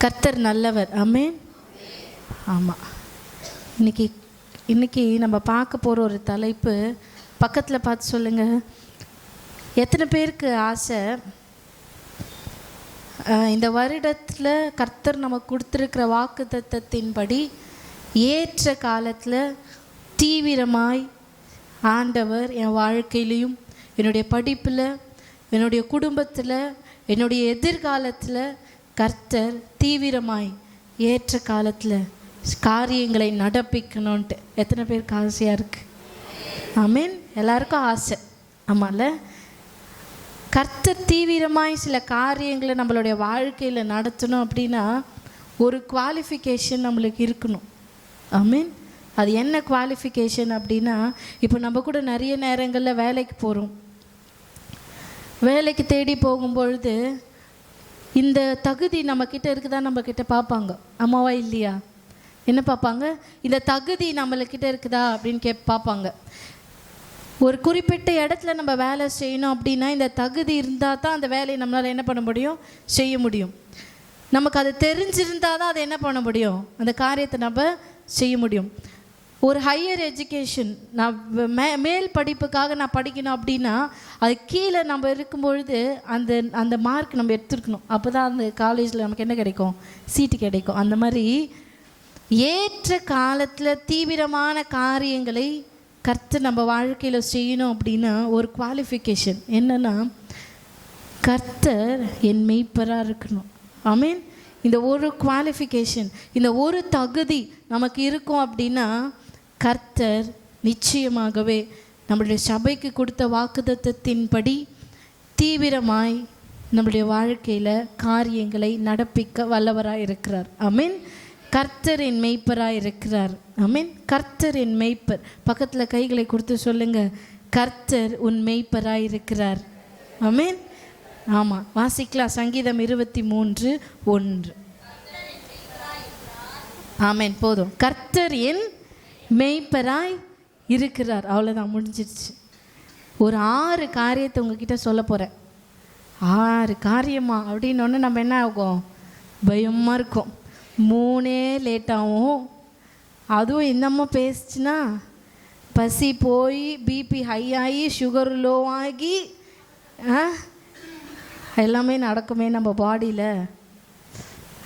கர்த்தர் நல்லவர். ஆமென் ஆமாம் இன்னைக்கு இன்னைக்கு நம்ம பார்க்க போகிற ஒரு தலைப்பு பக்கத்தில் பார்த்து சொல்லுங்கள் எத்தனை பேருக்கு ஆசை? இந்த வருடத்தில் கர்த்தர் நமக்கு கொடுத்துருக்கிற வாக்கு தத்தத்தின்படி ஏற்ற காலத்தில் தீவிரமாய் ஆண்டவர் என் வாழ்க்கையிலையும் என்னுடைய படிப்பில் என்னுடைய குடும்பத்தில் என்னுடைய எதிர்காலத்தில் கர்த்தர் தீவிரமாய் ஏற்ற காலத்தில் காரியங்களை நடப்பிக்கணுன்ட்டு எத்தனை பேருக்கு ஆசையாக இருக்குது ஆமீன் எல்லாருக்கும் ஆசை. ஆமாம்ல கர்த்தர் தீவிரமாய் சில காரியங்களை நம்மளுடைய வாழ்க்கையில் நடத்தணும் அப்படின்னா ஒரு குவாலிஃபிகேஷன் நம்மளுக்கு இருக்கணும். ஆமீன் அது என்ன குவாலிஃபிகேஷன் அப்படின்னா இப்போ நம்ம கூட நிறைய நேரங்களில் வேலைக்கு போகிறோம் வேலைக்கு தேடி போகும்பொழுது இந்த தகுதி நம்மக்கிட்ட இருக்குதா நம்மக்கிட்ட பார்ப்பாங்க. அம்மாவா இல்லையா? என்ன பார்ப்பாங்க? இந்த தகுதி நம்மளுக்கிட்ட இருக்குதா அப்படின்னு கே பார்ப்பாங்க. ஒரு குறிப்பிட்ட இடத்துல நம்ம வேலை செய்யணும் அப்படின்னா இந்த தகுதி இருந்தால் தான் அந்த வேலையை நம்மளால் என்ன பண்ண முடியும்? செய்ய முடியும். நமக்கு அது தெரிஞ்சிருந்தால் தான் அதை என்ன பண்ண முடியும்? அந்த காரியத்தை நம்ம செய்ய முடியும். ஒரு ஹையர் எஜுகேஷன் நான் மே மேல் படிப்புக்காக நான் படிக்கணும் அப்படின்னா அது கீழே நம்ம இருக்கும்பொழுது அந்த அந்த மார்க் நம்ம எடுத்துருக்கணும். அப்போ தான் அந்த காலேஜில் நமக்கு என்ன கிடைக்கும்? சீட்டு கிடைக்கும். அந்த மாதிரி ஏற்ற காலத்தில் தீவிரமான காரியங்களை கர்த்தர் நம்ம வாழ்க்கையில் செய்யணும் அப்படின்னா ஒரு குவாலிஃபிகேஷன் என்னன்னா கர்த்தர் என் மெய்ப்பராக இருக்கணும். ஐ மீன் இந்த ஒரு குவாலிஃபிகேஷன் இந்த ஒரு தகுதி நமக்கு இருக்கும் அப்படின்னா கர்த்தர் நிச்சயமாகவே நம்மளுடைய சபைக்கு கொடுத்த வாக்குத்தத்தத்தின்படி தீவிரமாய் நம்முடைய வாழ்க்கையில் காரியங்களை நடப்பிக்க வல்லவராக இருக்கிறார் அமீன் கர்த்தர் என் மெய்ப்பராக இருக்கிறார் அமீன் கர்த்தர் என் மெய்ப்பர். பக்கத்தில் கைகளை கொடுத்து சொல்லுங்க. கர்த்தர் உன் மெய்ப்பராக இருக்கிறார் அமீன் ஆமாம் வாசிக்கலாம். சங்கீதம் இருபத்தி மூன்று ஒன்று. ஆமேன் போதும். கர்த்தர் என் மெய்ப்பராய் இருக்கிறார். அவ்வளோதான் முடிஞ்சிருச்சு. ஒரு ஆறு காரியத்தை உங்ககிட்ட சொல்ல போகிறேன் ஆறு காரியமா? அப்படின்னொன்று நம்ம என்ன ஆகும்? பயமாக இருக்கும். மூணே லேட்டாகும் அதுவும் என்னம்மா பேசுச்சுன்னா பசி போய் பிபி ஹை ஆகி சுகர் லோ ஆகி ஆ? எல்லாமே நடக்குமே நம்ம பாடியில்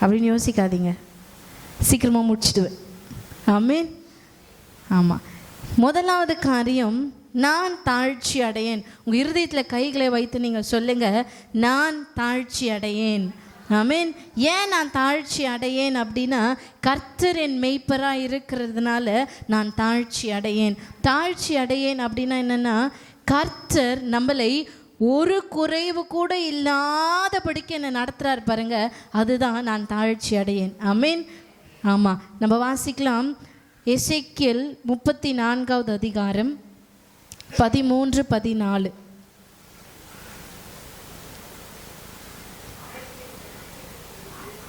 அப்படின்னு யோசிக்காதீங்க. சீக்கிரமாக முடிச்சிடுவேன். மீன் ஆமாம் முதலாவது காரியம் நான் தாழ்ச்சி அடையேன். உங்கள் இருதயத்தில் கைகளை வைத்து நீங்கள் சொல்லுங்கள் நான் தாழ்ச்சி அடையேன். ஆமீன் ஏன் நான் தாழ்ச்சி அடையேன் அப்படின்னா கர்த்தர் என் மெய்ப்பராக இருக்கிறதுனால நான் தாழ்ச்சி அடையேன். தாழ்ச்சி அடையேன் அப்படின்னா என்னென்னா கர்த்தர் நம்மளை ஒரு குறைவு கூட இல்லாதபடிக்கு என்னை நடத்துகிறார் பாருங்க அதுதான் நான் தாழ்ச்சி அடையேன். ஆமீன் ஆமாம் நம்ம வாசிக்கலாம். எசைக்கியல் முப்பத்தி நான்காவது அதிகாரம் பதிமூன்று பதினாலு.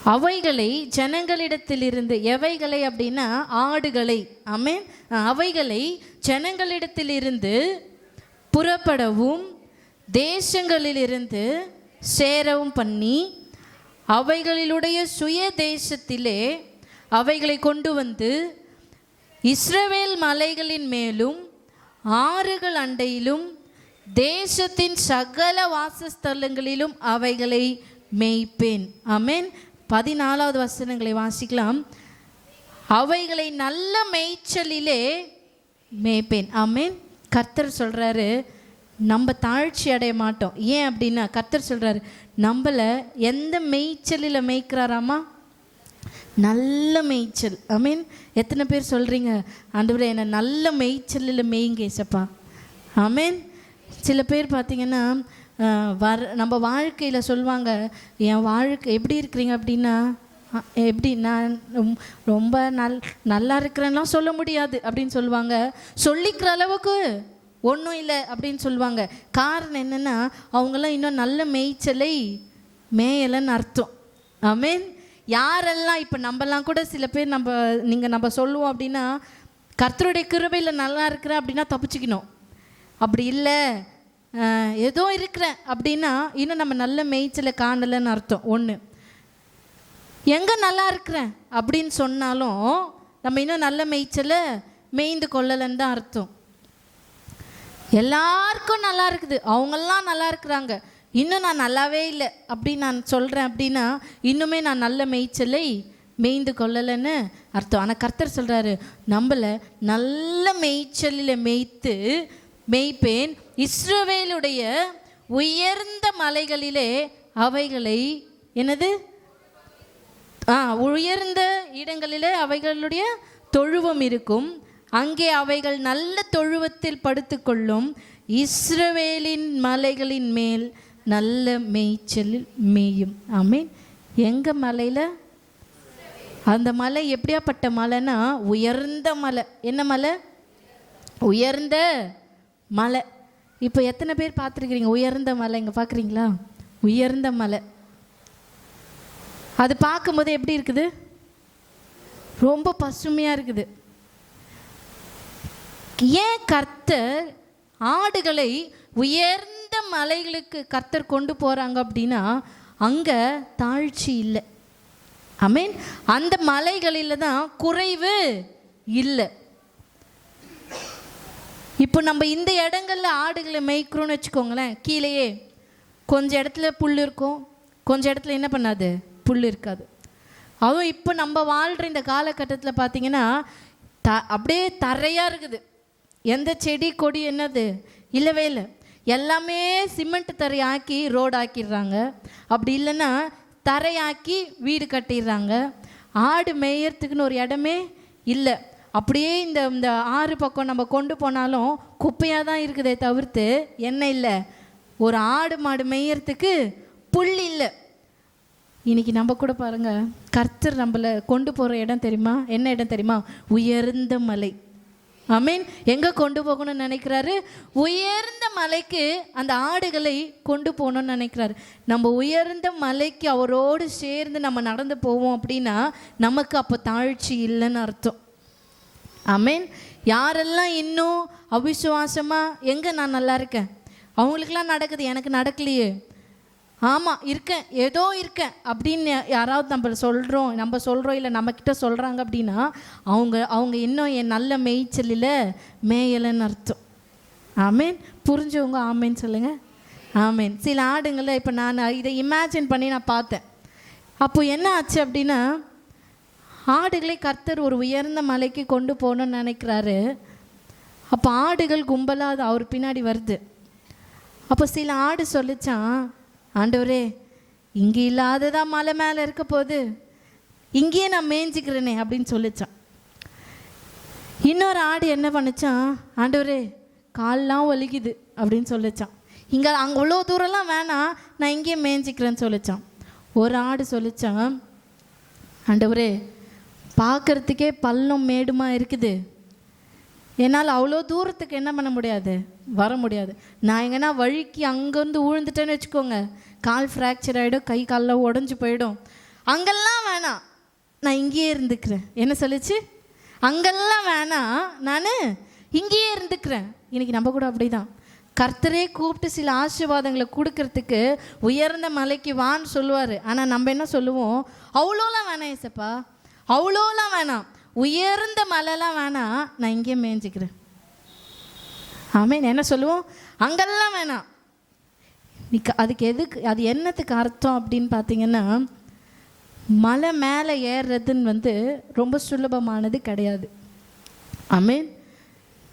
அவைகளை ஜனங்களிடத்திலிருந்து எவைகளை அப்படின்னா ஆடுகளை அமேன் அவைகளை ஜனங்களிடத்திலிருந்து புறப்படவும் தேசங்களிலிருந்து சேரவும் பண்ணி அவைகளிலுடைய சுய தேசத்திலே அவைகளை கொண்டு வந்து இஸ்ரவேல் மலைகளின் மேலும் ஆறுகள் அண்டையிலும் தேசத்தின் சகல வாசஸ்தலங்களிலும் அவைகளை மேய்ப்பேன். அமேன் பதினாலாவது வசனங்களை வாசிக்கலாம். அவைகளை நல்ல மேய்ச்சலிலே மேய்ப்பேன். ஆமென். கர்த்தர் சொல்கிறாரு நம்ம தாழ்ச்சி அடைய மாட்டோம். ஏன் அப்படின்னா கர்த்தர் சொல்கிறாரு நம்மளை எந்த மேய்ச்சலில் மேய்க்கிறாராமா? நல்ல மேய்ச்சல். ஐ மீன் எத்தனை பேர் சொல்கிறீங்க ஆண்டவரே என்னை நல்ல மேய்ச்சலில் மேய்ங்க ஏசப்பா. ஆமீன் சில பேர் பார்த்தீங்கன்னா வர நம்ம வாழ்க்கையில் சொல்லுவாங்க என் வாழ்க்கை எப்படி இருக்கிறீங்க? அப்படின்னா எப்படி நான் ரொம்ப நல் நல்லா இருக்கிறேன்லாம் சொல்ல முடியாது அப்படின்னு சொல்லுவாங்க சொல்லிக்கிற அளவுக்கு ஒன்றும் இல்லை அப்படின்னு சொல்லுவாங்க காரணம் என்னென்னா அவங்களாம் இன்னும் நல்ல மேய்ச்சலை மேயலைன்னு அர்த்தம். ஆமீன் யாரெல்லாம் இப்போ நம்மலாம் கூட சில பேர் நம்ம நீங்கள் நம்ம சொல்லுவோம் அப்படின்னா கர்த்தருடைய கிருபையில் நல்லா இருக்கிறேன் அப்படின்னா தப்பிச்சுக்கணும். அப்படி இல்லை. ஏதோ இருக்கிறேன் அப்படின்னா இன்னும் நம்ம நல்ல மேய்ச்சலை காணலைன்னு அர்த்தம். ஒன்று எங்கே நல்லா இருக்கிறேன் அப்படின்னு சொன்னாலும் நம்ம இன்னும் நல்ல மேய்ச்சலை மேய்ந்து கொள்ளலைன்னு தான் அர்த்தம். எல்லாருக்கும் நல்லா இருக்குது. அவங்கெல்லாம் நல்லா இருக்கிறாங்க. இன்னும் நான் நல்லாவே இல்லை. அப்படின்னு நான் சொல்கிறேன் அப்படின்னா இன்னுமே நான் நல்ல மேய்ச்சலை மேய்ந்து கொள்ளலைன்னு அர்த்தம். ஆனால் கர்த்தர் சொல்கிறாரு நம்மளை நல்ல மேய்ச்சலில் மேய்த்து மேய்ப்பேன். இஸ்ரோவேலுடைய உயர்ந்த மலைகளிலே அவைகளை என்னது? ஆ உயர்ந்த இடங்களிலே அவைகளுடைய தொழுவம் இருக்கும். அங்கே அவைகள் நல்ல தொழுவத்தில் படுத்துக்கொள்ளும். இஸ்ரவேலின் மலைகளின் மேல் நல்ல மேய்ச்சலில் மேயும். ஆமீன். எங்கள் மலையில்? அந்த மலை எப்படியாப்பட்ட மலைன்னா உயர்ந்த மலை. என்ன மலை? உயர்ந்த மலை. இப்போ எத்தனை பேர் பார்த்துருக்கிறீங்க? உயர்ந்த மலை. இங்கே பார்க்குறீங்களா? உயர்ந்த மலை. அது பார்க்கும்போது எப்படி இருக்குது? ரொம்ப பசுமையாக இருக்குது. ஏன் கர்த்தர் ஆடுகளை உயர்ந்த மலைகளுக்கு கர்த்தர் கொண்டு போகிறாங்க அப்படின்னா அங்கே தாழ்ச்சி இல்லை. ஐ மீன் அந்த மலைகளில் தான் குறைவு இல்லை. இப்போ நம்ம இந்த இடங்களில் ஆடுகளை மேய்க்கிறோம்னு வச்சுக்கோங்களேன் கீழேயே. கொஞ்சம் இடத்துல புல் இருக்கும். கொஞ்சம் இடத்துல என்ன பண்ணாது? புல் இருக்காது. அதுவும் இப்போ நம்ம வாழ்கிற இந்த காலகட்டத்தில் பார்த்தீங்கன்னா த அப்படியே தரையாக இருக்குது. எந்த செடி கொடி என்னது? இல்லவே இல்லை. எல்லாமே சிமெண்ட் தரையாக்கி ஆக்கி ரோடு ஆக்கிடுறாங்க. அப்படி இல்லைன்னா தரையாக்கி வீடு கட்டிடுறாங்க. ஆடு மேயறதுக்குன்னு ஒரு இடமே இல்லை. அப்படியே இந்த இந்த ஆறு பக்கம் நம்ம கொண்டு போனாலும் குப்பையாக தான் இருக்குதே தவிர்த்து என்ன இல்லை. ஒரு ஆடு மாடு மேயறதுக்கு புல் இல்லை. இன்றைக்கி நம்ம கூட பாருங்க கர்த்தர் நம்மளை கொண்டு போகிற இடம் தெரியுமா? என்ன இடம் தெரியுமா? உயர்ந்த மலை. அமீன் எங்கே கொண்டு போகணும்னு நினைக்கிறாரு? உயர்ந்த மலைக்கு அந்த ஆடுகளை கொண்டு போகணும்னு நினைக்கிறாரு. நம்ம உயர்ந்த மலைக்கு அவரோடு சேர்ந்து நம்ம நடந்து போவோம் அப்படின்னா நமக்கு அப்போ தாழ்ச்சி இல்லைன்னு அர்த்தம். அமீன் யாரெல்லாம் இன்னும் அவிசுவாசமாக எங்கே நான் நல்லா இருக்கேன்? அவங்களுக்கெல்லாம் நடக்குது எனக்கு நடக்கலையே. ஆமாம் இருக்கேன். ஏதோ இருக்கேன். அப்படின்னு யாராவது நம்ம சொல்கிறோம் நம்ம சொல்கிறோம் இல்லை நம்மக்கிட்ட சொல்கிறாங்க அப்படின்னா அவங்க அவங்க இன்னும் என் நல்ல மேய்ச்சலில் மேயலைன்னு அர்த்தம். ஆமேன். புரிஞ்சவங்க ஆமேன்னு சொல்லுங்கள் ஆமேன். சில ஆடுங்களில் இப்போ நான் இதை இமேஜின் பண்ணி நான் பார்த்தேன். அப்போ என்ன ஆச்சு அப்படின்னா ஆடுகளை கர்த்தர் ஒரு உயர்ந்த மலைக்கு கொண்டு போகணும்னு நினைக்கிறாரு. அப்போ ஆடுகள் கும்பலாக அது அவர் பின்னாடி வருது. அப்போ சில ஆடு சொல்லிச்சான் ஆண்டவரே இங்கே இல்லாததான் மலை மேலே இருக்க போது இங்கேயே நான் மேய்ஞ்சிக்கிறேனே அப்படின்னு சொல்லிச்சான். இன்னொரு ஆடு என்ன பண்ணுச்சான் ஆண்டவரே கால்லாம் வலிக்குது அப்படின்னு சொல்லிச்சான். இங்கே அங்கே அவ்வளோ தூரம்லாம் வேணாம் நான் இங்கேயே மேய்ஞ்சிக்கிறேன்னு சொல்லிச்சான். ஒரு ஆடு சொல்லிச்சான் ஆண்டவரே பார்க்கறதுக்கே பள்ளம் மேடுமா இருக்குது? என்னால் அவ்வளோ தூரத்துக்கு என்ன பண்ண முடியாது? வர முடியாது. நான் எங்கன்னா வழுக்கி அங்கேருந்து விழுந்துட்டேன்னு வச்சுக்கோங்க. கால் ஃப்ராக்சர் ஆகிடும் கை காலில் உடஞ்சி போயிடும். அங்கெல்லாம் வேணாம். நான் இங்கேயே இருந்துக்கிறேன். என்ன சொல்லிச்சு? அங்கெல்லாம் வேணாம். நான் இங்கேயே இருந்துக்கிறேன். இன்றைக்கி நம்ம கூட அப்படிதான். கர்த்தரே கூப்பிட்டு சில ஆசீர்வாதங்களை கொடுக்கறதுக்கு உயர்ந்த மலைக்கு வான்னு சொல்லுவார். ஆனால் நம்ம என்ன சொல்லுவோம்? அவ்வளோலாம் வேணாம் ஏசப்பா. அவ்வளோலாம் வேணாம். உயர்ந்த மலைலாம் வேணாம் நான் இங்கேயே மேய்ஞ்சிக்கிறேன். ஆமேன். என்ன சொல்லுவோம்? அங்கெல்லாம் வேணாம். நீ- அதுக்கு எதுக்கு அது என்னத்துக்கு அர்த்தம் அப்படின்னு பார்த்தீங்கன்னா மலை மேலே ஏறுறதுன்னு வந்து ரொம்ப சுலபமானது கிடையாது. ஆமீன்.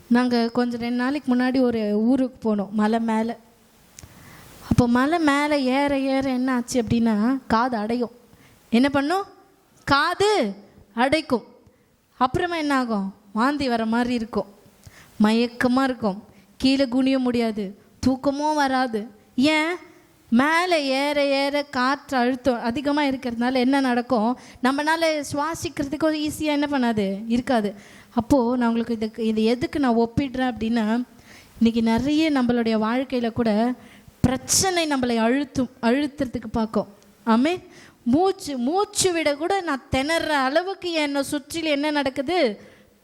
நாங்கள் கொஞ்சம் ரெண்டு நாளைக்கு முன்னாடி ஒரு ஊருக்கு போனோம் மலை மேலே. அப்போ மலை மேலே ஏற ஏற என்ன ஆச்சு அப்படின்னா காது அடையும். என்ன பண்ணும்? காது அடைக்கும். அப்புறமா என்ன ஆகும்? வாந்தி வர மாதிரி இருக்கும். மயக்கமாக இருக்கும். கீழே குனிய முடியாது. தூக்கமும் வராது. ஏன்? மேலே ஏற ஏற காற்று அழுத்தம் அதிகமாக இருக்கிறதுனால என்ன நடக்கும்? நம்மளால் சுவாசிக்கிறதுக்கு ஈஸியாக என்ன பண்ணாது? இருக்காது. அப்போது நான் உங்களுக்கு இதுக்கு இது எதுக்கு நான் ஒப்பிடுறேன் அப்படின்னா இன்றைக்கி நிறைய நம்மளுடைய வாழ்க்கையில் கூட பிரச்சனை நம்மளை அழுத்தும் அழுத்துறதுக்கு பார்க்கும். ஆமே மூச்சு மூச்சு விட கூட நான் திணற அளவுக்கு என்னை சுற்றில் என்ன நடக்குது?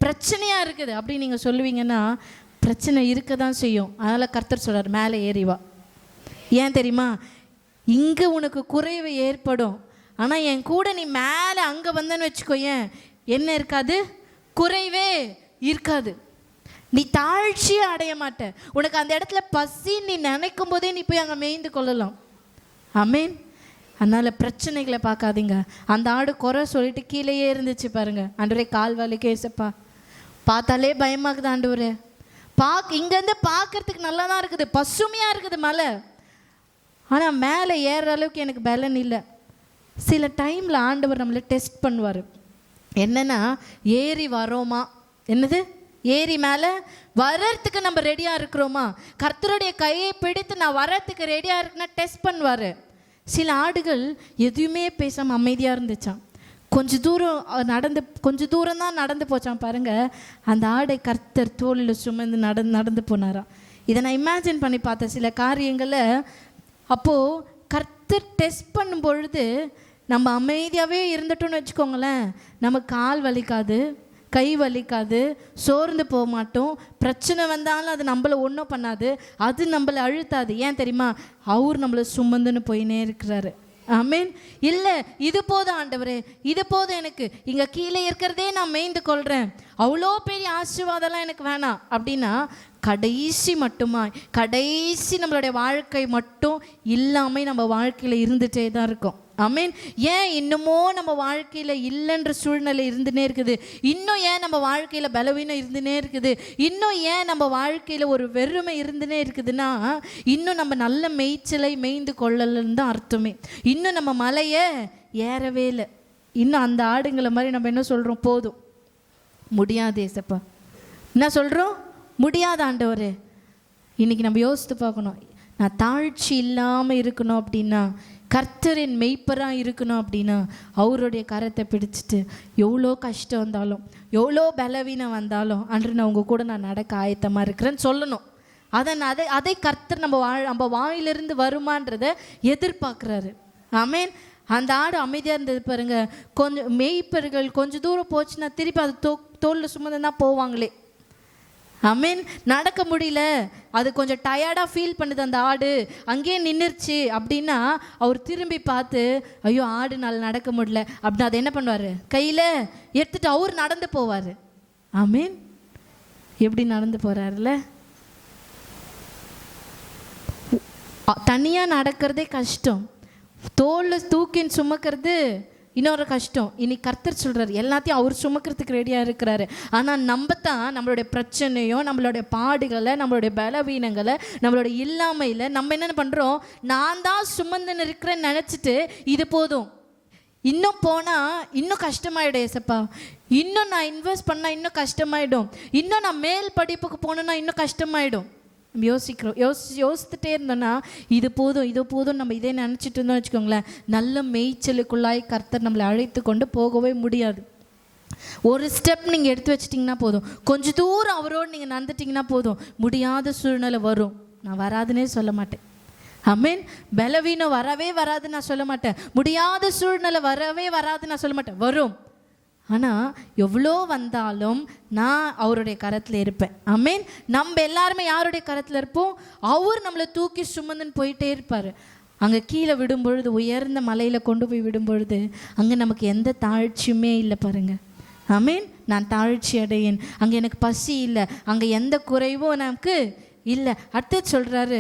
பிரச்சனையாக இருக்குது. அப்படி நீங்கள் சொல்லுவீங்கன்னா பிரச்சனை இருக்க தான் செய்யும். அதனால் கர்த்தர் சொல்கிறார் மேலே ஏறிவா ஏன் தெரியுமா? இங்கே உனக்கு குறைவு ஏற்படும். ஆனால் என் கூட நீ மேலே அங்கே வந்தேன்னு வச்சுக்கோயேன் என்ன இருக்காது? குறைவே இருக்காது. நீ தாழ்ச்சியே அடைய மாட்ட. உனக்கு அந்த இடத்துல பசி நீ நினைக்கும் போதே நீ போய் அங்கே மேய்ந்து கொள்ளலாம். அமேன் அதனால் பிரச்சனைகளை பார்க்காதீங்க. அந்த ஆடு குறை சொல்லிட்டு கீழேயே இருந்துச்சு பாருங்கள் ஆண்டவரே கால் வலிக்கு ஏசப்பா. பார்த்தாலே பயமாக்குது ஆண்டவரே. பாக் இங்கேருந்து பார்க்கறதுக்கு நல்லா தான் இருக்குது. பசுமையாக இருக்குது மலை. ஆனால் மேலே ஏறுற அளவுக்கு எனக்கு பலன் இல்லை. சில டைமில் ஆண்டவர் நம்மளை டெஸ்ட் பண்ணுவார். என்னென்னா ஏறி வரோமா? என்னது? ஏறி மேலே வர்றதுக்கு நம்ம ரெடியாக இருக்கிறோமா? கர்த்தருடைய கையை பிடித்து நான் வர்றதுக்கு ரெடியாக இருக்குன்னா டெஸ்ட் பண்ணுவார். சில ஆடுகள் எதுவுமே பேசாமல் அமைதியாக இருந்துச்சாம் கொஞ்ச தூரம் நடந்து கொஞ்ச தூரம் தான் நடந்து போச்சான் பாருங்க. அந்த ஆடை கர்த்தர் தோளில் சுமந்து நடந்து நடந்து போனாராம் இதை நான் இமேஜின் பண்ணி பார்த்தேன் சில காரியங்களை அப்போது கர்த்தர் டெஸ்ட் பண்ணும் பொழுது நம்ம அமைதியாகவே இருந்துட்டோம்னு வச்சுக்கோங்களேன். நமக்கு கால் வலிக்காது. கை வலிக்காது சோர்ந்து போக மாட்டோம். பிரச்சனை வந்தாலும் அது நம்மளை ஒன்றும் பண்ணாது. அது நம்மளை அழுத்தாது. ஏன் தெரியுமா? அவர் நம்மளை சுமந்துன்னு போயினே இருக்கிறாரு. ஆமீன் இல்லை இது போதும் ஆண்டவரே. இது போதும் எனக்கு. இங்கே கீழே இருக்கிறதே நான் மேய்ந்து கொள்கிறேன் அவ்வளோ பெரிய ஆசீர்வாதம்லாம் எனக்கு வேணாம். அப்படின்னா கடைசி மட்டுமா கடைசி நம்மளுடைய வாழ்க்கை மட்டும் இல்லாமல் நம்ம வாழ்க்கையில் இருந்துகிட்டே தான் இருக்கோம். அமீன் ஏன் இன்னுமோ நம்ம வாழ்க்கையில் இல்லைன்ற சூழ்நிலை இருந்துனே இருக்குது? இன்னும் ஏன் நம்ம வாழ்க்கையில் பலவீனம் இருந்துனே இருக்குது? இன்னும் ஏன் நம்ம வாழ்க்கையில் ஒரு வெறுமை இருந்துனே இருக்குதுன்னா இன்னும் நம்ம நல்ல மேய்ச்சலை மேய்ந்து கொள்ளலன்னு தான் அர்த்தமே. இன்னும் நம்ம மலையை ஏறவே இல்லை. இன்னும் அந்த ஆடுங்களை மாதிரி நம்ம என்ன சொல்கிறோம் போதும். முடியாது ஏசப்பா. என்ன சொல்கிறோம் முடியாத ஆண்டவர். இன்றைக்கி நம்ம யோசித்து பார்க்கணும். நான் தாழ்ச்சி இல்லாமல் இருக்கணும் அப்படின்னா கர்த்தரின் மெய்ப்பராக இருக்கணும் அப்படின்னா அவருடைய கரத்தை பிடிச்சிட்டு எவ்வளோ கஷ்டம் வந்தாலும் எவ்வளோ பலவீனம் வந்தாலும் அன்று நான் உங்கள் கூட நான் நடக்க ஆயத்தமாக இருக்கிறேன்னு சொல்லணும். அதை நான் அதை அதை கர்த்தர் நம்ம வாழ் நம்ம வாயிலிருந்து வருமான்றதை எதிர்பார்க்குறாரு. ஆமேன் அந்த ஆடு அமைதியாக இருந்தது பாருங்க. கொஞ்சம் மேய்ப்பர்கள் கொஞ்சம் தூரம் போச்சுன்னா திருப்பி அது தோ தோலில் சுமந்து தான் போவாங்களே. அமீன் நடக்க முடியல. அது கொஞ்சம் டயர்டாக ஃபீல் பண்ணுது அந்த ஆடு. அங்கேயே நின்றுச்சு அப்படின்னா அவர் திரும்பி பார்த்து ஐயோ ஆடு நாள் நடக்க முடியல. அப்படின்னு அதை என்ன பண்ணுவார்? கையில் எடுத்துட்டு அவர் நடந்து போவார். அமீன் எப்படி நடந்து போகிறாருல தனியாக நடக்கிறதே கஷ்டம். தோலில் தூக்கின்னு சுமக்கிறது இன்னொரு கஷ்டம். இனி கர்த்தர் சொல்கிறார் எல்லாத்தையும் அவர் சுமக்கிறதுக்கு ரெடியாக இருக்கிறாரு. ஆனால் நம்ம தான் நம்மளுடைய பிரச்சனையோ நம்மளுடைய பாடுகளை நம்மளுடைய பலவீனங்களை நம்மளுடைய இல்லாமையில் நம்ம என்னென்ன பண்ணுறோம் நான் தான் சுமந்துன்னு இருக்கிறேன்னு நினச்சிட்டு இது போதும். இன்னும் போனால் இன்னும் கஷ்டமாயிடும் ஏசப்பா. இன்னும் நான் இன்வெஸ்ட் பண்ணால் இன்னும் கஷ்டமாயிடும். இன்னும் நான் மேல் படிப்புக்கு போகணுன்னா இன்னும் கஷ்டமாயிடும். நம்ம யோசிக்கிறோம். யோசி யோசித்துட்டே இருந்தோன்னா இது போதும் இது போதும் நம்ம இதே நினச்சிட்டு இருந்தோம் வச்சுக்கோங்களேன் நல்ல மேய்ச்சலுக்குள்ளாய் கர்த்தர் நம்மளை அழைத்து கொண்டு போகவே முடியாது. ஒரு ஸ்டெப் நீங்கள் எடுத்து வச்சிட்டிங்கன்னா போதும். கொஞ்ச தூரம் அவரோடு நீங்கள் நடந்துட்டிங்கன்னா போதும். முடியாத சூழ்நிலை வரும். நான் வராதுன்னே சொல்ல மாட்டேன். அமீன் பலவீனம் வரவே வராது நான் சொல்ல மாட்டேன். முடியாத சூழ்நிலை வரவே வராது நான் சொல்ல மாட்டேன். வரும். ஆனால் எவ்வளோ வந்தாலும் நான் அவருடைய கரத்தில் இருப்பேன். அமீன் நம்ம எல்லாருமே யாருடைய கரத்தில் இருப்போம்? அவர் நம்மளை தூக்கி சுமந்துன்னு போயிட்டே இருப்பார். அங்கே கீழே விடும் பொழுது உயர்ந்த மலையில் கொண்டு போய் விடும் பொழுது அங்கே நமக்கு எந்த தாழ்ச்சியுமே இல்லை பாருங்க. அமீன் நான் தாழ்ச்சி அடையேன். அங்கே எனக்கு பசி இல்லை. அங்கே எந்த குறைவும் நமக்கு இல்லை. அடுத்து சொல்கிறாரு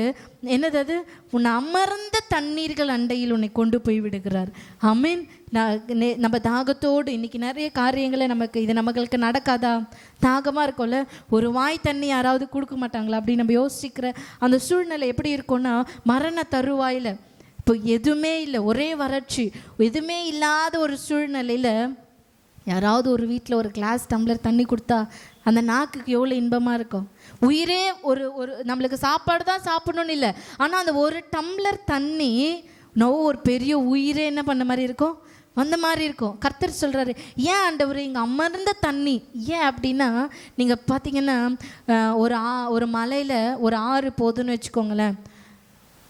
என்னது அது? உன்னை அமர்ந்த தண்ணீர்கள் அண்டையில் உன்னை கொண்டு போய் விடுகிறார். அமீன் நம்ம தாகத்தோடு இன்னைக்கு நிறைய காரியங்களை நமக்கு இது நம்மளுக்கு நடக்காதா? தாகமாக இருக்கும்ல? ஒரு வாய் தண்ணி யாராவது கொடுக்க மாட்டாங்களா? அப்படின்னு நம்ம யோசிக்கிற அந்த சூழ்நிலை எப்படி இருக்கும்னா மரண தருவாயில். இப்போ எதுவுமே இல்லை ஒரே வறட்சி. எதுவுமே இல்லாத ஒரு சூழ்நிலையில் யாராவது ஒரு வீட்டில் ஒரு கிளாஸ் டம்ளர் தண்ணி கொடுத்தா அந்த நாக்குக்கு எவ்வளோ இன்பமாக இருக்கும்? உயிரே ஒரு ஒரு நம்மளுக்கு சாப்பாடு தான் சாப்பிடணும்னு இல்லை. ஆனால் அந்த ஒரு டம்ளர் தண்ணி நோ ஒரு பெரிய உயிரே என்ன பண்ண மாதிரி இருக்கும்? அந்த மாதிரி இருக்கும். கர்த்தர் சொல்கிறாரு ஏன் ஆண்டவர் இங்கே அமர்ந்த தண்ணி ஏன் அப்படின்னா நீங்கள் பார்த்தீங்கன்னா ஒரு ஆ ஒரு மலையில் ஒரு ஆறு போதுன்னு வச்சுக்கோங்களேன்.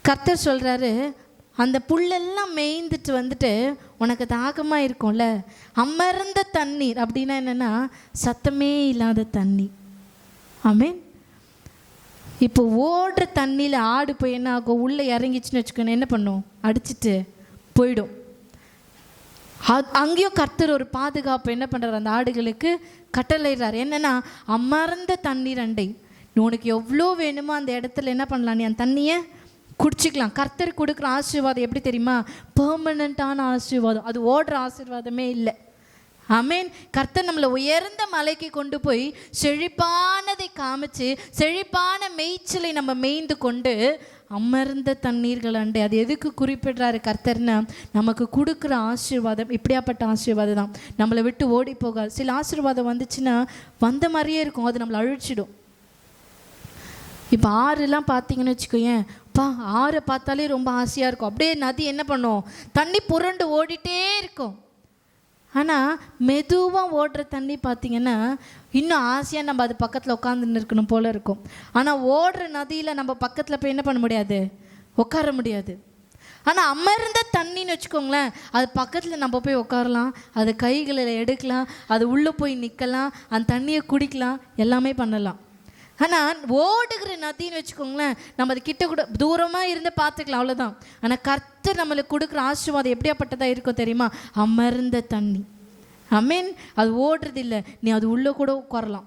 கர்த்தர் சொல்கிறாரு அந்த புல்லெல்லாம் மேய்ந்துட்டு வந்துட்டு உனக்கு தாகமாக இருக்கும்ல. அமர்ந்த தண்ணீர். அப்படின்னா என்னென்னா சத்தமே இல்லாத தண்ணி ஆமீன். இப்போ ஓடுற தண்ணியில் ஆடு போய் என்ன ஆகும்? உள்ளே இறங்கிச்சின்னு வச்சுக்கோங்க என்ன பண்ணும்? அடிச்சிட்டு போயிடும். அங்கேயும் கர்த்தர் ஒரு பாதுகாப்பு என்ன பண்ணுறார் அந்த ஆடுகளுக்கு கட்டளைறார் என்னன்னா அமர்ந்த தண்ணீர் அண்டை. உனக்கு எவ்வளோ வேணுமோ அந்த இடத்துல என்ன பண்ணலாம்? நீ அந்த தண்ணியை குடிச்சிக்கலாம். கர்த்தர் கொடுக்குற ஆசீர்வாதம் எப்படி தெரியுமா? பெர்மனண்ட்டான ஆசீர்வாதம். அது ஓடுற ஆசீர்வாதமே இல்லை. அமேன் கர்த்தர் நம்மளை உயர்ந்த மலைக்கு கொண்டு போய் செழிப்பானதை காமிச்சு செழிப்பான மேய்ச்சலை நம்ம மேய்ந்து கொண்டு அமர்ந்த தண்ணீர்கள் அண்டை. அது எதுக்கு குறிப்பிடுறாரு கர்த்தர்னா நமக்கு கொடுக்குற ஆசீர்வாதம் இப்படியாப்பட்ட ஆசீர்வாதம் தான். நம்மளை விட்டு ஓடி போகாது. சில ஆசீர்வாதம் வந்துச்சுன்னா வந்த மாதிரியே இருக்கும். அது நம்மளை அழிச்சிடும். இப்போ ஆறுலாம் பார்த்தீங்கன்னு வச்சுக்கோயேன். பா ஆறை பார்த்தாலே ரொம்ப ஆசையாக இருக்கும். அப்படியே நதி என்ன பண்ணும்? தண்ணி புரண்டு ஓடிட்டே இருக்கும். ஆனால் மெதுவாக ஓடுற தண்ணி பார்த்தீங்கன்னா இன்னும் ஆசையாக நம்ம அது பக்கத்தில் உட்காந்துன்னு இருக்கணும் போல இருக்கும். ஆனால் ஓடுற நதியில் நம்ம பக்கத்தில் போய் என்ன பண்ண முடியாது? உட்கார முடியாது. ஆனால் அமர்ந்த தண்ணின்னு வச்சுக்கோங்களேன் அது பக்கத்தில் நம்ம போய் உட்காரலாம் அது கைகளில் எடுக்கலாம் அது உள்ளே போய் நிற்கலாம் அந்த தண்ணியை குடிக்கலாம் எல்லாமே பண்ணலாம். ஆனால் ஓடுகிற நதின்னு வச்சுக்கோங்களேன் நம்ம அது கிட்ட கூட தூரமாக இருந்து பார்த்துக்கலாம் அவ்வளோதான் ஆனால் கர்த்தர் நம்மளுக்கு கொடுக்குற ஆசீர்வாதம் எப்படியாப்பட்டதாக இருக்கோ தெரியுமா? அமர்ந்த தண்ணி. அமீன் அது ஓடுறது இல்லை நீ அது உள்ளே கூட உட்காரலாம்.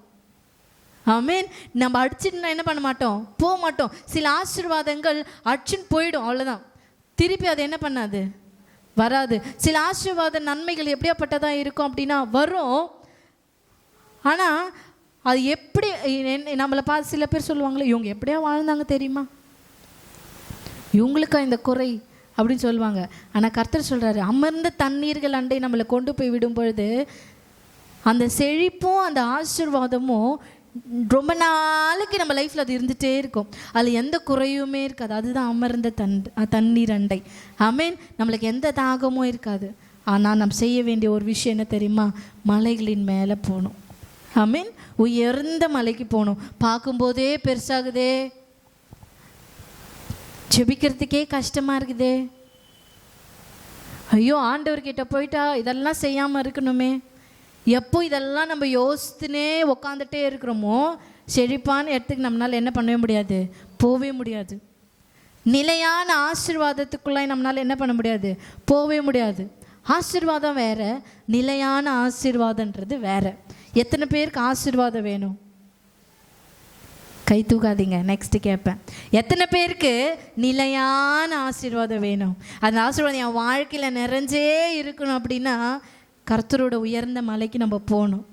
அமீன் நம்ம அடிச்சுட்டு என்ன பண்ண மாட்டோம்? போக மாட்டோம். சில ஆசீர்வாதங்கள் அடிச்சுன்னு போயிடும். அவ்வளோதான் திருப்பி அது என்ன பண்ணாது? வராது. சில ஆசீர்வாத நன்மைகள் எப்படியாப்பட்டதாக இருக்கும் அப்படின்னா வரும். ஆனால் அது எப்படி நம்மளை பார்த்து சில பேர் சொல்லுவாங்களே இவங்க எப்படியா வாழ்ந்தாங்க தெரியுமா? இவங்களுக்கா இந்த குறை? அப்படின்னு சொல்லுவாங்க. ஆனால் கர்த்தர் சொல்கிறாரு அமர்ந்த தண்ணீர்கள் அண்டை நம்மளை கொண்டு போய் விடும் பொழுது அந்த செழிப்பும் அந்த ஆசீர்வாதமும் ரொம்ப நாளைக்கு நம்ம லைஃப்பில் அது இருந்துகிட்டே இருக்கும். அதில் எந்த குறையுமே இருக்காது. அதுதான் அமர்ந்த தன் தண்ணீர் அண்டை. ஆமீன் நம்மளுக்கு எந்த தாகமும் இருக்காது. ஆனால் நம்ம செய்ய வேண்டிய ஒரு விஷயம் என்ன தெரியுமா? மலைகளின் மேலே போகணும். ஆமீன் உயர்ந்த மலைக்கு போகணும். பார்க்கும்போதே பெருசாகுதே. ஜெபிக்கிறதுக்கே கஷ்டமாக இருக்குதே. ஐயோ ஆண்டவர்கிட்ட போயிட்டா இதெல்லாம் செய்யாமல் இருக்கணுமே. எப்போ இதெல்லாம் நம்ம யோசித்துனே உக்காந்துட்டே இருக்கிறோமோ செழிப்பான இடத்துக்கு நம்மளால் என்ன பண்ணவே முடியாது? போகவே முடியாது. நிலையான ஆசிர்வாதத்துக்குள்ளாய் நம்மளால் என்ன பண்ண முடியாது? போகவே முடியாது. ஆசீர்வாதம் வேறு நிலையான ஆசீர்வாதன்றது வேறு. எத்தனை பேருக்கு ஆசீர்வாதம் வேணும்? கை தூக்காதீங்க நெக்ஸ்ட்டு கேட்பேன். எத்தனை பேருக்கு நிலையான ஆசீர்வாதம் வேணும்? அந்த ஆசீர்வாதம் என் வாழ்க்கையில் நிறைஞ்சே இருக்கணும் அப்படின்னா கர்த்தரோட உயர்ந்த மலைக்கு நம்ம போகணும்.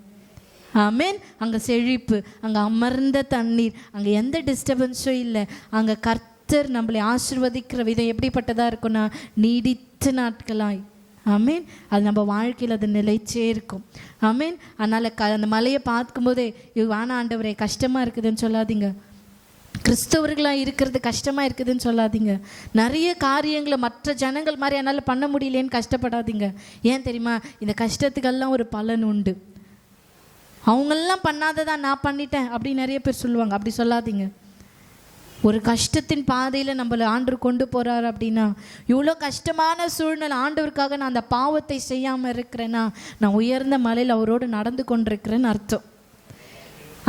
ஆமீன் அங்கே செழிப்பு அங்கே அமர்ந்த தண்ணீர் அங்கே எந்த டிஸ்டர்பன்ஸும் இல்லை. அங்கே கர்த்தர் நம்மளை ஆசிர்வதிக்கிற விதம் எப்படிப்பட்டதாக இருக்கும்னா நீடித்த நாட்களாய். ஆமீன் அது நம்ம வாழ்க்கையில் அது நிலைச்சே இருக்கும். ஆமீன் அதனால் க அந்த மலையை பார்க்கும்போதே இது வேணா ஆண்டவரே கஷ்டமாக இருக்குதுன்னு சொல்லாதீங்க. கிறிஸ்தவர்களாக இருக்கிறது கஷ்டமாக இருக்குதுன்னு சொல்லாதீங்க. நிறைய காரியங்களை மற்ற ஜனங்கள் மாதிரி என்னால் பண்ண முடியலேன்னு கஷ்டப்படாதீங்க. ஏன் தெரியுமா? இந்த கஷ்டத்துக்கெல்லாம் ஒரு பலன் உண்டு. அவங்கெல்லாம் பண்ணாததா நான் பண்ணிட்டேன் அப்படி நிறைய பேர் சொல்லுவாங்க. அப்படி சொல்லாதீங்க. ஒரு கஷ்டத்தின் பாதையில் நம்மளை ஆண்டு கொண்டு போகிறார் அப்படின்னா இவ்வளோ கஷ்டமான சூழ்நிலை ஆண்டவருக்காக நான் அந்த பாவத்தை செய்யாமல் இருக்கிறேன்னா நான் உயர்ந்த மலையில் அவரோடு நடந்து கொண்டிருக்கிறேன்னு அர்த்தம்.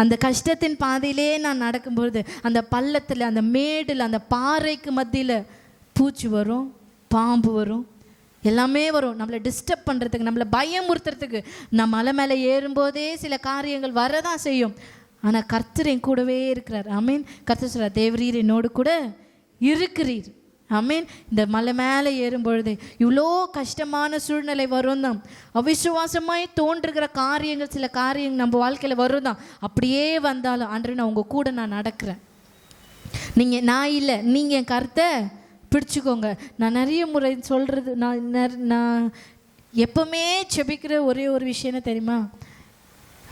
அந்த கஷ்டத்தின் பாதையிலே நான் நடக்கும்பொழுது அந்த பள்ளத்தில் அந்த மேடில் அந்த பாறைக்கு மத்தியில் பூச்சி வரும் பாம்பு வரும் எல்லாமே வரும். நம்மளை டிஸ்டர்ப் பண்ணுறதுக்கு நம்மளை பயமுறுத்துறதுக்கு நான் மலை மேலே ஏறும்போதே சில காரியங்கள் வரதான் செய்யும். ஆனால் கர்த்தர் என் கூடவே இருக்கிறார். அமீன் கர்த்தர் சொல்கிறார் தேவரீர் என்னோடு கூட இருக்கிறீர். அமீன் இந்த மலை மேலே ஏறும் பொழுது இவ்வளோ கஷ்டமான சூழ்நிலை வரும் தான் அவிசுவாசமாய் தோன்றுகிற காரியங்கள் சில காரியங்கள் நம்ம வாழ்க்கையில் வரும் தான் அப்படியே வந்தாலும் அன்று நான் உங்கள் கூட நான் நடக்கிறேன். நீங்கள் நான் இல்லை நீங்கள் என் கருத்தை பிடிச்சிக்கோங்க. நான் நிறைய முறை சொல்கிறது நான் நான் எப்பவுமே செபிக்கிற ஒரே ஒரு விஷயம் என்ன தெரியுமா?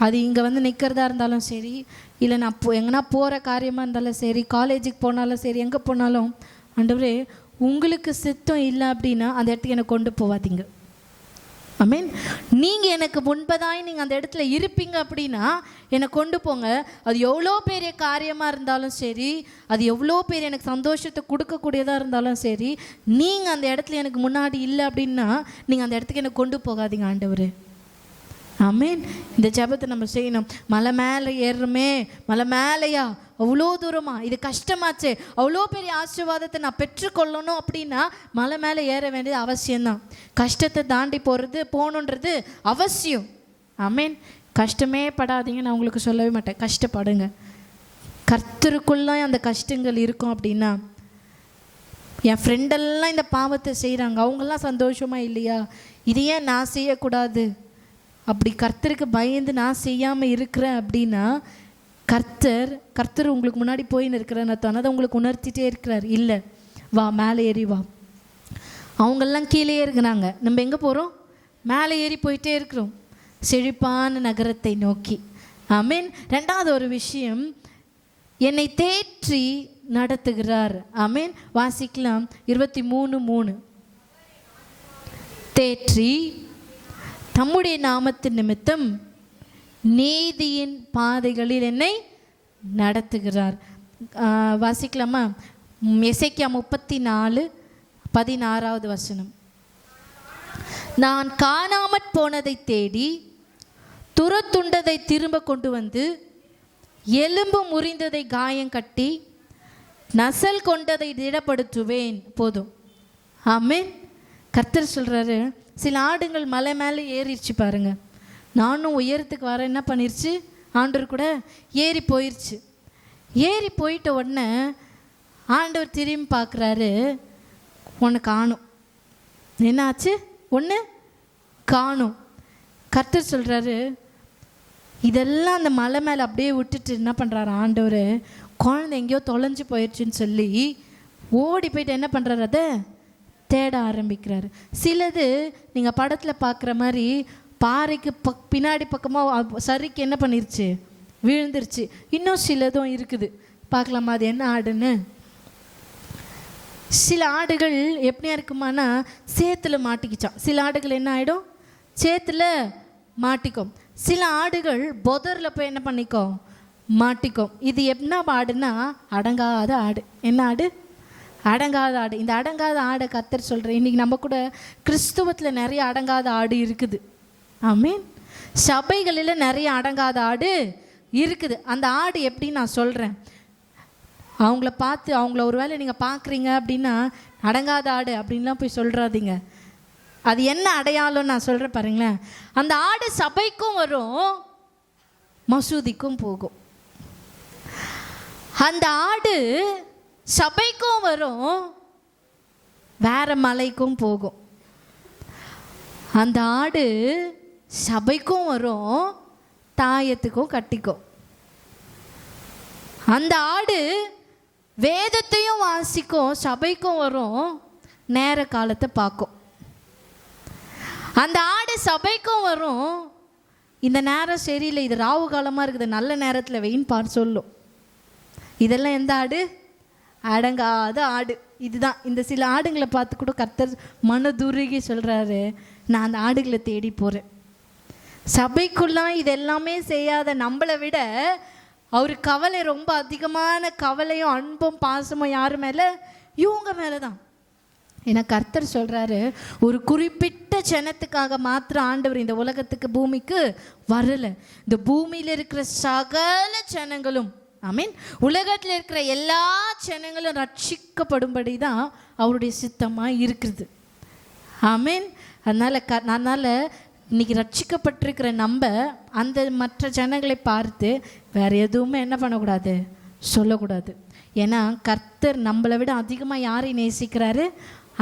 அது இங்கே வந்து நிற்கிறதா இருந்தாலும் சரி இல்லை நான் போ எங்கன்னா போகிற காரியமாக இருந்தாலும் சரி காலேஜுக்கு போனாலும் சரி எங்கே போனாலும் ஆண்டவரே உங்களுக்கு சித்தம் இல்லை அப்படின்னா அந்த இடத்துக்கு என்னை கொண்டு போவாதீங்க. ஐ மீன் நீங்கள் எனக்கு முன்பதாய் நீங்கள் அந்த இடத்துல இருப்பீங்க அப்படின்னா என்னை கொண்டு போங்க. அது எவ்வளோ பெரிய காரியமாக இருந்தாலும் சரி அது எவ்வளோ பெரிய எனக்கு சந்தோஷத்தை கொடுக்கக்கூடியதாக இருந்தாலும் சரி நீங்கள் அந்த இடத்துல எனக்கு முன்னாடி இல்லை அப்படின்னா நீங்கள் அந்த இடத்துக்கு என்னை கொண்டு போகாதீங்க ஆண்டவர். அமீன் இந்த ஜெபத்தை நம்ம செய்யணும். மலை மேலே ஏறுறோமே. மலை மேலேயா? அவ்வளோ தூரமா? இது கஷ்டமாச்சே. அவ்வளோ பெரிய ஆசீர்வாதத்தை நான் பெற்றுக்கொள்ளணும் அப்படின்னா மலை மேலே ஏற வேண்டியது அவசியம்தான். கஷ்டத்தை தாண்டி போகிறது போகணுன்றது அவசியம். அமீன் கஷ்டமே படாதீங்க நான் உங்களுக்கு சொல்லவே மாட்டேன். கஷ்டப்படுங்க. கர்த்தருக்குள்ள அந்த கஷ்டங்கள் இருக்கும் அப்படின்னா என் ஃப்ரெண்டெல்லாம் இந்த பாவத்தை செய்கிறாங்க அவங்கெல்லாம் சந்தோஷமாக இல்லையா? இது ஏன் நான் செய்யக்கூடாது. அப்படி கர்த்தருக்கு பயந்து நான் செய்யாமல் இருக்கிறேன் அப்படின்னா கர்த்தர் கர்த்தர் உங்களுக்கு முன்னாடி போயின்னு இருக்கிறேன்னு அர்த்தம் அதை உங்களுக்கு உணர்த்திட்டே இருக்கிறார். இல்லை வா மேலே ஏறி வா. அவங்கெல்லாம் கீழே இருக்கிறாங்க நம்ம எங்கே போகிறோம் மேலே ஏறி போயிட்டே இருக்கிறோம். செழிப்பான நகரத்தை நோக்கி. ஐ மீன் ரெண்டாவது ஒரு விஷயம் என்னை தேற்றி நடத்துகிறார். ஆமீன். வாசிக்கலாம். இருபத்தி மூணு மூணு. தேற்றி தம்முடைய நாமத்தின் நிமித்தம் நீதியின் பாதைகளில் என்னை நடத்துகிறார். வாசிக்கலாமா? எசைக்கியா முப்பத்தி நாலு பதினாறாவது வசனம். நான் காணாமற் போனதை தேடி துரத்துண்டதை திரும்ப கொண்டு வந்து எலும்பு முறிந்ததை காயம் கட்டி நசல் கொண்டதை திடப்படுத்துவேன். போதும். ஆமென். கர்த்தர் சொல்கிறாரு சில ஆடுங்கள் மலை மேலே ஏறிடுச்சு பாருங்க. நானும் உயரத்துக்கு வர என்ன பண்ணிருச்சு? ஆண்டவர் கூட ஏறி போயிடுச்சு ஏறி போயிட்ட உடனே ஆண்டவர் திரும்பி பார்க்குறாரு. உன்னை காணும். என்னாச்சு? ஒன்று காணும். கர்த்தர் சொல்கிறாரு இதெல்லாம் அந்த மலை மேலே அப்படியே விட்டுட்டு என்ன பண்ணுறாரு ஆண்டவர்? குழந்தை எங்கேயோ தொலைஞ்சு போயிடுச்சுன்னு சொல்லி ஓடி போயிட்டு என்ன பண்ணுறாரு அதை? தேட ஆரம்பிக்கிறாரு. சிலது நீங்கள் படத்தில் பார்க்குற மாதிரி பாறைக்கு பக் பின்னாடி பக்கமாக சரிக்கு என்ன பண்ணிருச்சு? விழுந்துருச்சு. இன்னும் சிலதும் இருக்குது. பார்க்கலாமா அது என்ன ஆடுன்னு? சில ஆடுகள் எப்படியா இருக்குமானா சேத்துல மாட்டிக்கிச்சான் சில ஆடுகள் என்ன ஆகிடும் சேத்துல மாட்டிக்கும். சில ஆடுகள் பொதரில் போய் என்ன பண்ணிக்கும்? மாட்டிக்கும். இது என்ன ஆடுனா அடங்காத ஆடு. என்ன ஆடு? அடங்காத ஆடு. இந்த அடங்காத ஆடை கத்தர் சொல்கிறேன் இன்றைக்கி நம்ம கூட கிறிஸ்துவத்தில் நிறைய அடங்காத ஆடு இருக்குது. ஆமீன் சபைகளில் நிறைய அடங்காத ஆடு இருக்குது. அந்த ஆடு எப்படி நான் சொல்கிறேன் அவங்கள பார்த்து அவங்கள ஒரு வேளை நீங்கள் பார்க்குறீங்க அப்படின்னா அடங்காத ஆடு அப்படின்லாம் போய் சொல்கிறாதீங்க அது என்ன அடையாளம் நான் சொல்கிறேன் பாருங்களேன். அந்த ஆடு சபைக்கும் வரும் மசூதிக்கும் போகும். அந்த ஆடு சபைக்கும் வரும் வேற மலைக்கும் போகும். அந்த ஆடு சபைக்கும் வரும் தாயத்துக்கும் கட்டிக்கும். அந்த ஆடு வேதத்தையும் வாசிக்கும் சபைக்கும் வரும் நேர காலத்தை பார்க்கும். அந்த ஆடு சபைக்கும் வரும் இந்த நேரம் சரியில்லை இது ராவு காலமாக இருக்குது நல்ல நேரத்தில் வெயின் பார் சொல்லும். இதெல்லாம் எந்த ஆடு? அடங்காத ஆடு. இதுதான். இந்த சில ஆடுங்களை பார்த்து கூட கர்த்தர் மனதுருகி சொல்கிறாரு நான் அந்த ஆடுகளை தேடி போகிறேன் சபைக்குள்ளாம் இதெல்லாமே செய்யாத நம்மளை விட அவர் கவலை ரொம்ப அதிகமான கவலையும் அன்பும் பாசமும் யார் மேலே? இவங்க மேலே தான். ஏன்னா கர்த்தர் சொல்கிறாரு ஒரு குறிப்பிட்ட ஜனத்துக்காக மாத்திரம் ஆண்டவர் இந்த உலகத்துக்கு பூமிக்கு வரலை. இந்த பூமியில் இருக்கிற சகல ஜனங்களும் அமீன் உலகத்தில் இருக்கிற எல்லா ஜனங்களும் ரட்சிக்கப்படும்படி தான் அவருடைய சித்தமாக இருக்குது ஆமீன். அதனால் க அதனால் இன்னைக்கு ரட்சிக்கப்பட்டிருக்கிற நம்ம அந்த மற்ற ஜனங்களை பார்த்து வேறு எதுவுமே என்ன பண்ணக்கூடாது? சொல்லக்கூடாது. ஏன்னா கர்த்தர் நம்மளை விட அதிகமாக யாரை நேசிக்கிறாரு?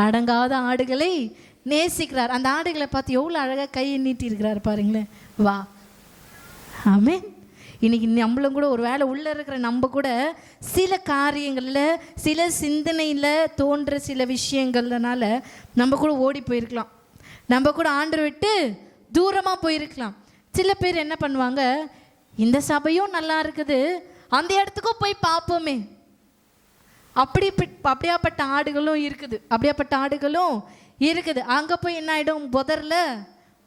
அடங்காத ஆடுகளை நேசிக்கிறார். அந்த ஆடுகளை பார்த்து எவ்வளோ அழகாக கையை நீட்டிருக்கிறாரு பாருங்களேன். வா. ஆமென். இன்னைக்கு நம்மளும் கூட ஒரு வேலை உள்ளே இருக்கிற நம்ம கூட சில காரியங்களில் சில சிந்தனையில் தோன்ற சில விஷயங்கள்னால நம்ம கூட ஓடி போயிருக்கலாம். நம்ம கூட ஆண்டு விட்டு தூரமாக போயிருக்கலாம். சில பேர் என்ன பண்ணுவாங்க இந்த சபையும் நல்லா இருக்குது அந்த இடத்துக்கும் போய் பார்ப்போமே. அப்படி பிட்- அப்படியாப்பட்ட ஆடுகளும் இருக்குது அப்படியாப்பட்ட ஆடுகளும் இருக்குது. அங்கே போய் என்ன ஆகிடும் புதரில்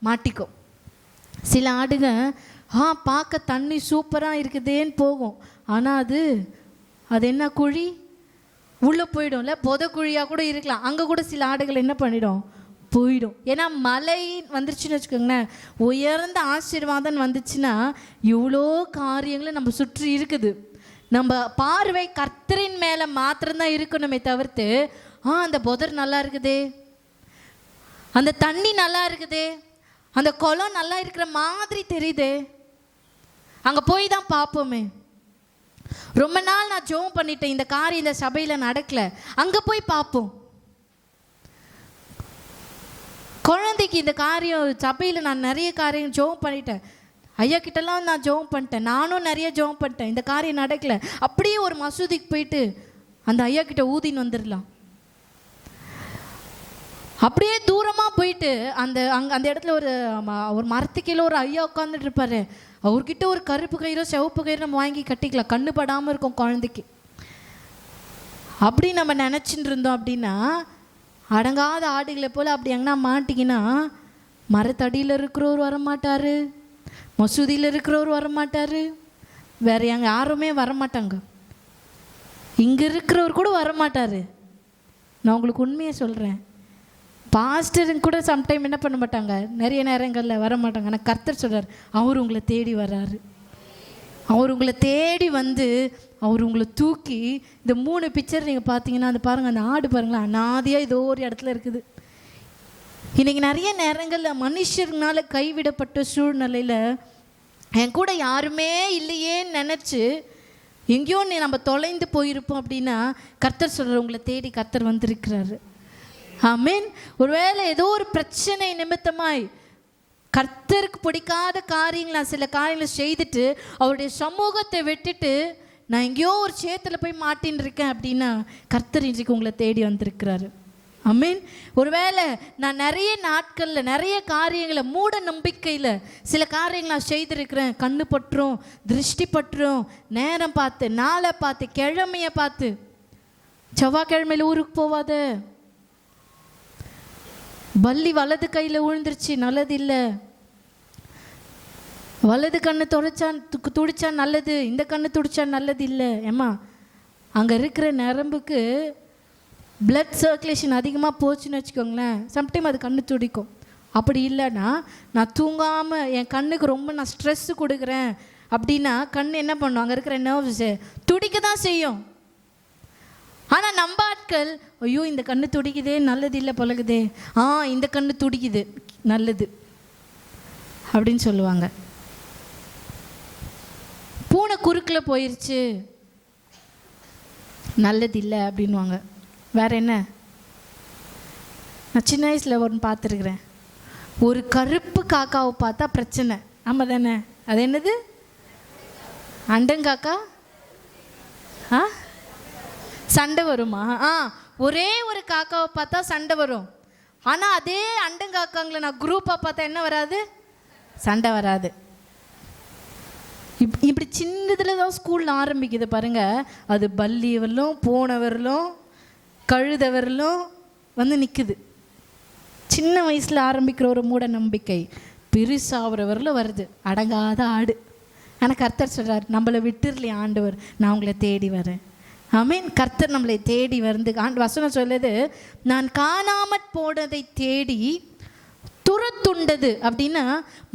மாட்டிக்கும். சில ஆடுங்க ஆ பார்க்க தண்ணி சூப்பராக இருக்குதேன்னு போகும். ஆனால் அது அது என்ன குழி? உள்ளே போயிடும்ல? புத குழியாக கூட இருக்கலாம். அங்கே கூட சில ஆடுகள் என்ன பண்ணிடும்? போயிடும். ஏன்னா மலை வந்துருச்சுன்னு வச்சுக்கோங்களேன். உயர்ந்த ஆசீர்வாதம் வந்துச்சுன்னா இவ்வளோ காரியங்களை நம்ம சுற்றி இருக்குது. நம்ம பார்வை கர்த்தரின் மேலே மாத்திரம்தான் இருக்கணுமே தவிர்த்து ஆ அந்த புதர் நல்லா இருக்குதே. அந்த தண்ணி நல்லா இருக்குதே. அந்த குளம் நல்லா இருக்கிற மாதிரி தெரியுதே. அங்கே போய் தான் பார்ப்போமே. ரொம்ப நாள் நான் ஜோம் பண்ணிட்டேன். இந்த காரியம் இந்த சபையில் நடக்கல. அங்கே போய் பார்ப்போம். குழந்தைக்கு இந்த காரியம் சபையில் நான் நிறைய காரியம் ஜோம் பண்ணிட்டேன். ஐயா கிட்டலாம் நான் ஜோம் பண்ணிட்டேன். நானும் நிறைய ஜோம் பண்ணிட்டேன். இந்த காரியம் நடக்கல. அப்படியே ஒரு மசூதிக்கு போயிட்டு அந்த ஐயா கிட்ட ஊதின்னு வந்துடலாம். அப்படியே தூரமாக போயிட்டு அந்த அங்கே அந்த இடத்துல ஒரு ம- ஒரு மரத்துக்கீழே ஒரு ஐயா உட்காந்துட்டு இருப்பாரு. அவர்கிட்ட ஒரு கருப்பு கயிறோ சிவப்பு கயிறோ நம்ம வாங்கி கட்டிக்கலாம். கண்ணு படாமல் இருக்கும் குழந்தைக்கு. அப்படி நம்ம நினச்சிட்டு இருந்தோம் அப்படின்னா அடங்காத ஆடுகளை போல் அப்படி எங்கன்னா மாட்டிங்கன்னா மரத்தடியில் இருக்கிறவர் வரமாட்டார். மசூதியில் இருக்கிறவர் வரமாட்டார். வேறு எங்கள் யாருமே வரமாட்டாங்க. இங்கே இருக்கிறவர் கூட வரமாட்டார். நான் உங்களுக்கு உண்மையை சொல்கிறேன் பாஸ்டருங்க கூட சம்டைம் என்ன பண்ண மாட்டாங்க? நிறைய நேரங்களில் வர மாட்டாங்க. ஆனால் கர்த்தர் சொல்கிறார் அவர் உங்களை தேடி வர்றாரு. அவர் உங்களை தேடி வந்து அவர் உங்களை தூக்கி இந்த மூணு பிக்சர் நீங்கள் பார்த்தீங்கன்னா அந்த பாருங்கள் அந்த ஆடு பாருங்களேன் அனாதியாக ஏதோ ஒரு இடத்துல இருக்குது. இன்றைக்கி நிறைய நேரங்களில் மனுஷர்னால கைவிடப்பட்ட சூழ்நிலையில் என் கூட யாருமே இல்லையேன்னு நினச்சி எங்கேயோ நீ நம்ம தொலைந்து போயிருப்போம் அப்படின்னா கர்த்தர் சொல்கிற உங்களை தேடி கர்த்தர் வந்திருக்கிறாரு. ஆமீன். ஒருவேளை ஏதோ ஒரு பிரச்சனை நிமித்தமாய் கர்த்தருக்கு பிடிக்காத காரியங்கள் நான் சில காரியங்களை செய்துட்டு அவருடைய சமூகத்தை விட்டுட்டு நான் எங்கேயோ ஒரு சேத்துல போய் மாட்டின்னு இருக்கேன் அப்படின்னா கர்த்தர் இன்றைக்கு உங்களை தேடி வந்திருக்கிறாரு. அமீன் ஒருவேளை நான் நிறைய நாட்களில் நிறைய காரியங்களை மூட நம்பிக்கையில் சில காரியங்கள் நான் செய்திருக்கிறேன். கண்ணு பற்றும் திருஷ்டி பற்றும் நேரம் பார்த்து நாளை பார்த்து கிழமையை பார்த்து செவ்வாய்க்கிழமையில் ஊருக்கு போவாத. பல்லி வலது கையில் விழுந்துருச்சு நல்லது இல்லை வலது கண்ணு துடைச்சா து- துடிச்சா நல்லது இந்த கண்ணு துடிச்சா நல்லது இல்லை ஏம்மா அங்கே இருக்கிற நரம்புக்கு பிளட் சர்க்குலேஷன் அதிகமாக போச்சுன்னு வச்சுக்கோங்களேன். சம்டைம் அது கண்ணு துடிக்கும். அப்படி இல்லைன்னா நான் தூங்காமல் என் கண்ணுக்கு ரொம்ப நான் ஸ்ட்ரெஸ்ஸு கொடுக்குறேன். அப்படின்னா கண் என்ன பண்ணும்? அங்கே இருக்கிற நர்வ்ஸு துடிக்க தான் செய்யும். ஆனால் நம்ம ஆட்கள் ஐயோ இந்த கண்ணு துடிக்குதே நல்லது இல்லை பழகுதே. ஆ இந்த கண்ணு துடிக்குது நல்லது. அப்படின்னு சொல்லுவாங்க. பூனை குறுக்கில் போயிருச்சு. நல்லது இல்லை அப்படின்வாங்க வேற என்ன? நான் சின்ன வயசில் ஒன்று பார்த்துருக்குறேன். ஒரு கருப்பு காக்காவை பார்த்தா பிரச்சனை. ஆமாம் தானே? அது என்னது? அண்டங்காக்கா? ஆ? சண்டை வருமா? ஆ ஒரே ஒரு காக்காவை பார்த்தா சண்டை வரும். ஆனால் அதே அண்டங்காக்காங்களை நான் குரூப்பாக பார்த்தா என்ன வராது? சண்டை வராது. இப் இப்படி சின்னதில் தான் ஸ்கூலில் ஆரம்பிக்குது பாருங்கள் அது பல்லி போனவரிலும் கழுதவரிலும் வந்து நிற்குது சின்ன வயசில் ஆரம்பிக்கிற ஒரு மூட நம்பிக்கை பெருசாகிற வரலும் வருது. அடங்காத ஆடு. ஆனால் கர்த்தர் சொல்கிறார் நம்மளை விட்டுர்லையே ஆண்டவர். நான் உங்களை தேடி வரேன். அமீன் கர்த்தர் நம்மளை தேடி வந்து ஆண்டு வசனம் சொல்லுது நான் காணாமற் போனதை தேடி துரத்துண்டது அப்படின்னா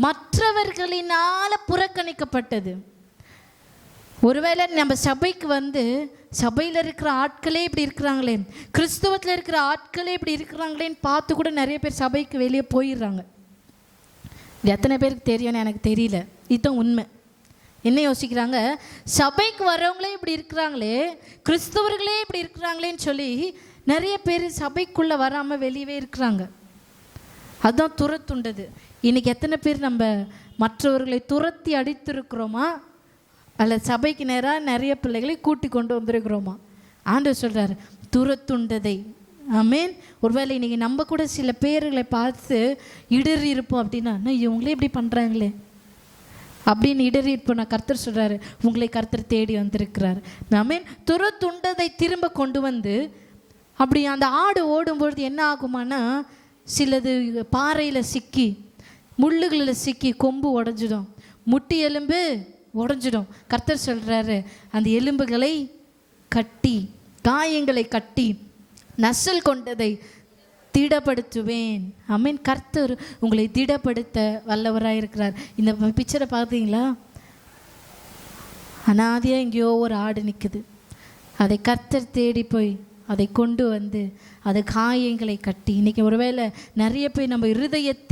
மற்றவர்களினால் புறக்கணிக்கப்பட்டது. ஒருவேளை நம்ம சபைக்கு வந்து சபையில் இருக்கிற ஆட்களே இப்படி இருக்கிறாங்களே கிறிஸ்துவத்தில் இருக்கிற ஆட்களே இப்படி இருக்கிறாங்களேன்னு பார்த்து கூட நிறைய பேர் சபைக்கு வெளியே போயிடுறாங்க. எத்தனை பேருக்கு தெரியும்னு எனக்கு தெரியல. இதுதான் உண்மை. என்ன யோசிக்கிறாங்க? சபைக்கு வரவங்களே இப்படி இருக்கிறாங்களே கிறிஸ்தவர்களே இப்படி இருக்கிறாங்களேன்னு சொல்லி நிறைய பேர் சபைக்குள்ளே வராமல் வெளியவே இருக்கிறாங்க. அதுதான் துரத்துண்டது இன்றைக்கி எத்தனை பேர் நம்ம மற்றவர்களை துரத்தி அடித்திருக்கிறோமா? அல்ல சபைக்கு நேராக நிறைய பிள்ளைகளை கூட்டி கொண்டு வந்திருக்கிறோமா? ஆண்டவர் சொல்கிறார் துரத்துண்டதை மீன் ஒருவேளை இன்றைக்கி நம்ம கூட சில பேர்களை பார்த்து இடறி இருப்போம் அப்படின்னா "அண்ணா, இவங்களே இப்படி பண்ணுறாங்களே அப்படின்னு இடறி இப்போ நான் கர்த்தர் சொல்கிறாரு உங்களை கர்த்தர் தேடி வந்திருக்கிறார். ஆமேன் துரத்துண்டதை திரும்ப கொண்டு வந்து அப்படி அந்த ஆடு ஓடும்பொழுது என்ன ஆகுமானா சிலது பாறையில் சிக்கி முள்ளுகளில் சிக்கி கொம்பு உடஞ்சிடும். முட்டி எலும்பு உடஞ்சிடும். கர்த்தர் சொல்கிறாரு அந்த எலும்புகளை கட்டி காயங்களை கட்டி நசல் கொண்டதை திடப்படுத்துவேன். அமீன் கர்த்தர் உங்களை திடப்படுத்த வல்லவராக இருக்கிறார். இந்த பிக்சரை பார்த்தீங்களா அனாதியாக எங்கேயோ ஒரு ஆடு நிற்குது அதை கர்த்தர் தேடி போய் அதை கொண்டு வந்து அது காயங்களை கட்டி இன்னைக்கு ஒருவேளை நிறைய போய் நம்ம இருதயத்தை